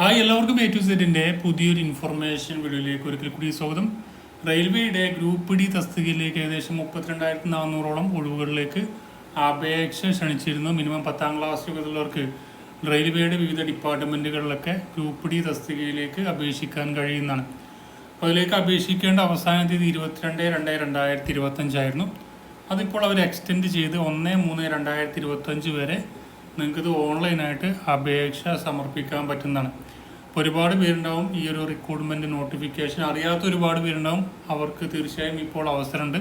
Hi എല്ലാവർക്കും A to സെറ്റിന്റെ പുതിയൊരു ഇൻഫർമേഷൻ വീഡിയോയിലേക്ക് ഒരിക്കൽ കൂടി സ്വാഗതം. റെയിൽവേയുടെ ഗ്രൂപ്പ് ഡി തസ്തികയിലേക്ക് ഏകദേശം മുപ്പത്തിരണ്ടായിരത്തി നാനൂറോളം ഒഴിവുകളിലേക്ക് അപേക്ഷ ക്ഷണിച്ചിരുന്നു. മിനിമം പത്താം ക്ലാസ് യുഗത്തിലുള്ളവർക്ക് റെയിൽവേയുടെ വിവിധ ഡിപ്പാർട്ട്മെന്റുകളിലൊക്കെ ഗ്രൂപ്പ് ഡി തസ്തികയിലേക്ക് അപേക്ഷിക്കാൻ കഴിയുന്നതാണ്. അപ്പോൾ അതിലേക്ക് അപേക്ഷിക്കേണ്ട അവസാന തീയതി ഇരുപത്തിരണ്ട് രണ്ട് രണ്ടായിരത്തി ഇരുപത്തഞ്ചായിരുന്നു അതിപ്പോൾ അവർ എക്സ്റ്റെൻഡ് ചെയ്ത് ഒന്ന് മൂന്ന് രണ്ടായിരത്തി ഇരുപത്തഞ്ച് വരെ നിങ്ങൾക്കിത് ഓൺലൈനായിട്ട് അപേക്ഷ സമർപ്പിക്കാൻ പറ്റുന്നതാണ്. അപ്പോൾ ഒരുപാട് പേരുണ്ടാവും ഈ ഒരു റിക്രൂട്ട്മെന്റ് നോട്ടിഫിക്കേഷൻ അറിയാത്ത ഒരുപാട് പേരുണ്ടാവും. അവർക്ക് തീർച്ചയായും ഇപ്പോൾ അവസരമുണ്ട്.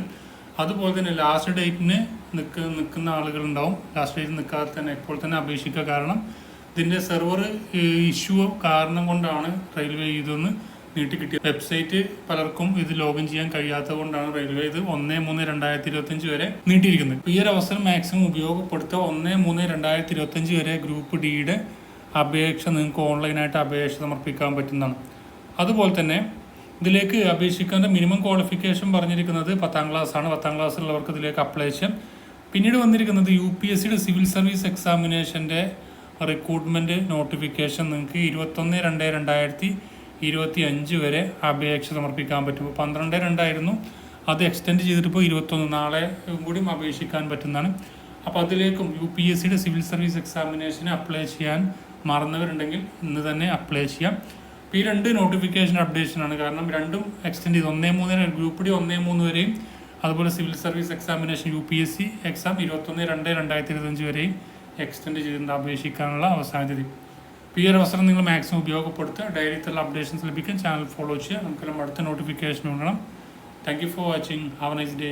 അതുപോലെ തന്നെ ലാസ്റ്റ് ഡേറ്റിന് നിൽക്ക് നിൽക്കുന്ന ആളുകളുണ്ടാവും. ലാസ്റ്റ് ഡേറ്റ് നിൽക്കാതെ തന്നെ ഇപ്പോൾ തന്നെ അപേക്ഷിക്കുക കാരണം ഇതിന്റെ സെർവർ ഇഷ്യൂ കാരണം കൊണ്ടാണ് റെയിൽവേ ഇതൊന്ന് നീട്ടി കിട്ടിയത് വെബ്സൈറ്റ് പലർക്കും ഇത് ലോഗിൻ ചെയ്യാൻ കഴിയാത്തത് കൊണ്ടാണ് റെയിൽവേ ഇത് ഒന്ന് മൂന്ന് രണ്ടായിരത്തി ഇരുപത്തഞ്ച് വരെ നീട്ടിയിരിക്കുന്നത്. ഈ ഒരു അവസരം മാക്സിമം ഉപയോഗപ്പെടുത്തുക. ഒന്ന് മൂന്ന് രണ്ടായിരത്തി ഇരുപത്തഞ്ച് വരെ ഗ്രൂപ്പ് ഡിയുടെ അപേക്ഷ നിങ്ങൾക്ക് ഓൺലൈനായിട്ട് അപേക്ഷ സമർപ്പിക്കാൻ പറ്റുന്നതാണ്. അതുപോലെ തന്നെ ഇതിലേക്ക് അപേക്ഷിക്കേണ്ട മിനിമം ക്വാളിഫിക്കേഷൻ പറഞ്ഞിരിക്കുന്നത് പത്താം ക്ലാസ് ആണ് പത്താം ക്ലാസ്സിലുള്ളവർക്ക് ഇതിലേക്ക് അപ്ലൈ ചെയ്യാം. പിന്നീട് വന്നിരിക്കുന്നത് യു പി എസ് സിയുടെ സിവിൽ സർവീസ് എക്സാമിനേഷന്റെ റിക്രൂട്ട്മെന്റ് നോട്ടിഫിക്കേഷൻ നിങ്ങൾക്ക് ഇരുപത്തൊന്ന് രണ്ട് രണ്ടായിരത്തി ഇരുപത്തി അഞ്ച് വരെ അപേക്ഷ സമർപ്പിക്കാൻ പറ്റും പന്ത്രണ്ട് രണ്ടായിരുന്നു. അത് എക്സ്റ്റെൻഡ് ചെയ്തിട്ട് ഇപ്പോൾ ഇരുപത്തൊന്ന്. നാളെ കൂടി അപേക്ഷിക്കാൻ പറ്റുന്നതാണ്. അപ്പോൾ അതിലേക്കും യു പി എസ് സിയുടെ സിവിൽ സർവീസ് എക്സാമിനേഷന് അപ്ലൈ ചെയ്യാൻ മറന്നവരുണ്ടെങ്കിൽ ഇന്ന് തന്നെ അപ്ലൈ ചെയ്യാം. ഈ രണ്ട് നോട്ടിഫിക്കേഷൻ അപ്ഡേഷൻ ആണ്. കാരണം രണ്ടും എക്സ്റ്റെൻഡ് ചെയ്ത് ഒന്നേ മൂന്ന് ഗ്രൂപ്പ് ഡി ഒന്നേ മൂന്ന് വരെയും അതുപോലെ civil service examination U P S C exam ഇരുപത്തൊന്ന് രണ്ട് രണ്ടായിരത്തി ഇരുപത്തഞ്ച് വരെയും എക്സ്റ്റെൻഡ് ചെയ്തിട്ടുണ്ട് അപേക്ഷിക്കാനുള്ള അവസാന തീയതി. ഈ ഒരു അവസരം നിങ്ങൾ മാക്സിമം ഉപയോഗപ്പെടുത്തുക. ഡയറിത്തുള്ള അപ്ഡേഷൻസ് ലഭിക്കാൻ ചാനൽ ഫോളോ ചെയ്യുക. നമുക്കെല്ലാം അടുത്ത നോട്ടിഫിക്കേഷൻ വേണം thank you for watching have nice day